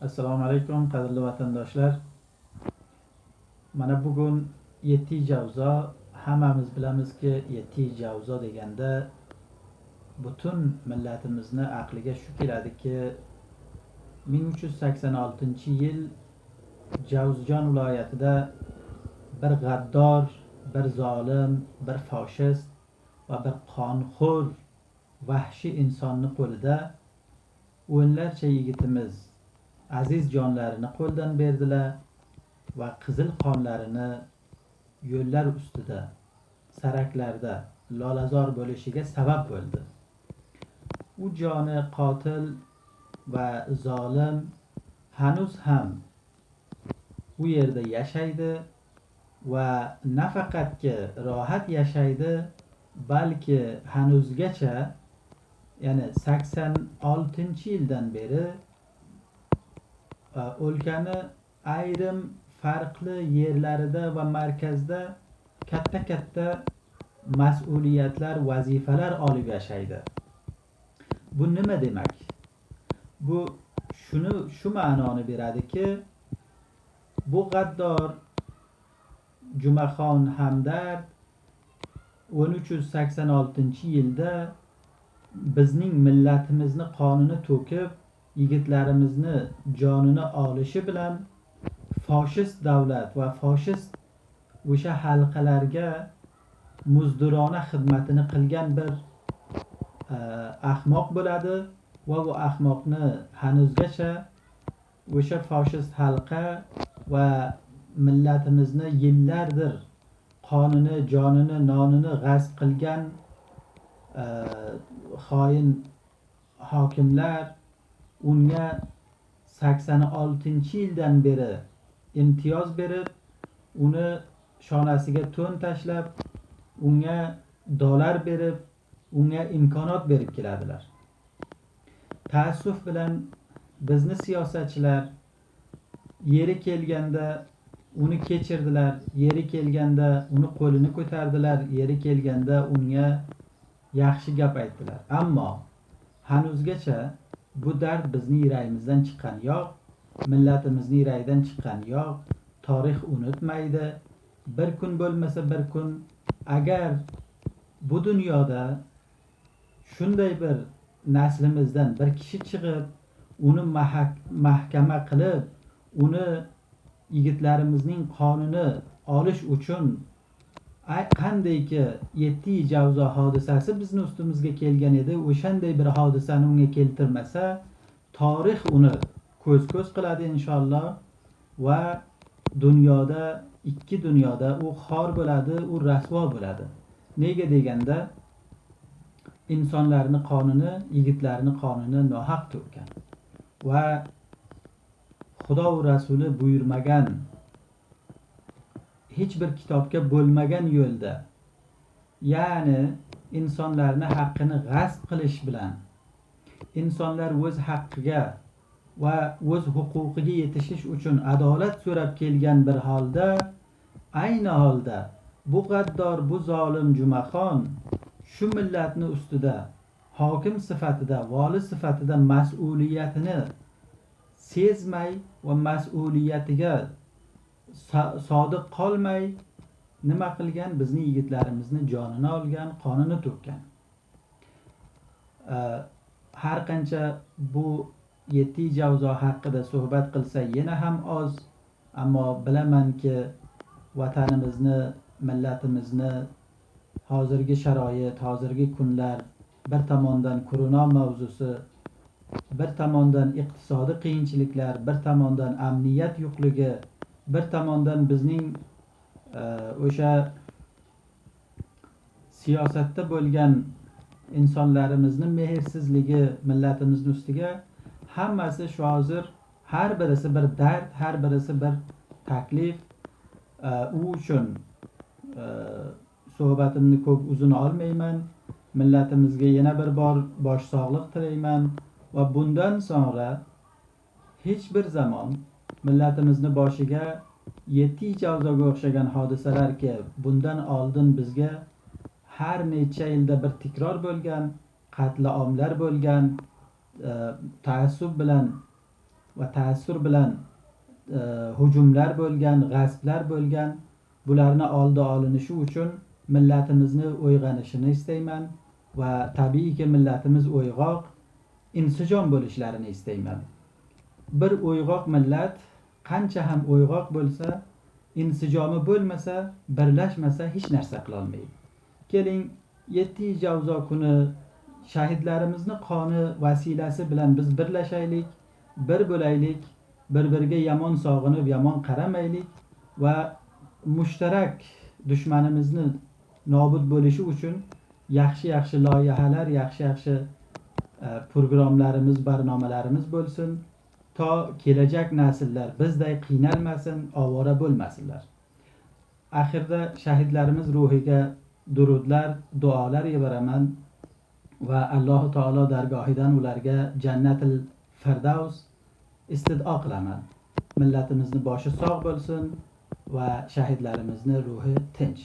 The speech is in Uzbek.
assalomu alaykum qadrli vatandoshlar. Mana bugun yetti javzo hammamiz bilamizki yetti javzo deganda butun millatimizni aqliga shu keladiki ming uch yuz sakson oltinchi yil javzjon viloyatida bir g'addor bir zolim bir foshist va bir qonxo'r vahshiy insonni qo'lida o'nlarcha yigitimiz aziz jonlarini qo'ldan berdilar va qizil qonlarini yo'llar ustida saraklarda lolazor bo'lishiga sabab bo'ldi. U joni qotil va zolim hanuz ham u yerda yashaydi va nafaqatki rohat yashaydi balki hanuzgacha ya'ni sakson oltinchi yildan beri o'lkani ayrim farqli yerlarida va markazda katta katta mas'uliyatlar vazifalar olib yashaydi. Bu nima demak? Bu shuni shu ma'noni beradiki bu g'addor jumaxon hamdard o'n uch yuz sakson oltinchi yilda bizning millatimizni qonini to'kib yigitlarimizni jonini olishi bilan foshist davlat va foshist o'sha halqalarga muzdirona xizmatini qilgan bir e, ahmoq bo'ladi. Va bu ahmoqni hanuzgacha o'sha foshist halqa va millatimizni yillardir qonini jonini nonini g'asb qilgan e, xoin hokimlar unga sakson oltinchi yildan beri imtiyoz berib uni shonasiga to'n tashlab unga dollar berib unga imkoniyat berib keladilar. Taassuf bilan bizni siyosatchilar yeri kelganda uni kechirdilar yeri kelganda uni qo'lini ko'tardilar yeri kelganda unga yaxshi gap aytdilar. Ammo hanuzgacha bu dard bizni yuragimizdan chiqqani yo'q millatimizni yuragidan chiqqani yo'q tarix unutmaydi. Bir kun bo'lmasa bir kun agar bu dunyoda shunday bir naslimizdan bir kishi chiqib uni mahkama qilib uni yigitlarimizning qonini olish uchun qandayki yetti javzo hodisasi bizni ustimizga kelgan edi o'shanday bir hodisani unga keltirmasa tarix uni ko'z ko'z qiladi inshaalloh va dunyoda ikki dunyoda u xor bo'ladi u rasvo bo'ladi. Nega deganda insonlarni qonini yigitlarni qonini nohaq to'kkan va xudo rasuli buyurmagan hech bir kitobga bo'lmagan yo'lda ya'ni insonlarni haqqini g'asb qilish bilan insonlar o'z haqqiga va o'z huquqiga yetishish uchun adolat so'rab kelgan bir holda ayni holda bu gaddor bu zolim jumaxon shu millatni ustida hokim sifatida voli sifatida mas'uliyatini sezmay va mas'uliyatiga sodiq qolmay nima qilgan? Bizni yigitlarimizni jonini olgan qonini to'kkan har qancha bu yetti javzo haqida suhbat qilsa yana ham oz. Ammo bilamanki vatanimizni millatimizni hozirgi sharoit hozirgi kunlar bir tomondan korona mavzusi bir tomondan iqtisodiy qiyinchiliklar bir tomondan amniyat yo'qligi bir tomondan bizning e, o'sha siyosatda bo'lgan insonlarimizni mehrsizligi millatimizni ustiga hammasi shu hozir har birisi bir dard har birisi bir taklif e, u uchun e, suhbatimni ko'p uzun olmayman. Millatimizga yana bir bor bosh sog'liq tilayman va bundan sonra hech bir zamon millatimizni boshiga yetti javzoga o'xshagan hodisalarki bundan oldin bizga har necha yilda bir tikror bo'lgan qatli omlar bo'lgan e, taassub bilan va ta'assur bilan e, hujumlar bo'lgan g'asblar bo'lgan bularni oldi olinishi uchun millatimizni uyg'onishini istayman va tabiiyki millatimiz uyg'oq insijom bo'lishlarini istayman. Bir uyg'oq millat qancha ham uyg'oq bo'lsa insijomi bo'lmasa birlashmasa hech narsa qilolmaydi. Keling yetti javzo kuni shahidlarimizni qoni vasilasi bilan biz birlashaylik bir bo'laylik bir biriga yomon sog'inib yomon qaramaylik va mushtarak dushmanimizni nobud bo'lishi uchun yaxshi yaxshi loyihalar yaxshi yaxshi e, programmalarimiz barnomalarimiz bo'lsin. To kelajak nasllar bizday qiynalmasin ovora bo'lmasinlar. Axirda shahidlarimiz ruhiga durudlar duolar yuboraman va alloh taolo dargohidan ularga jannatil firdavs istido qilaman. Millatimizni boshi sog' bo'lsin va shahidlarimizni ruhi tinch.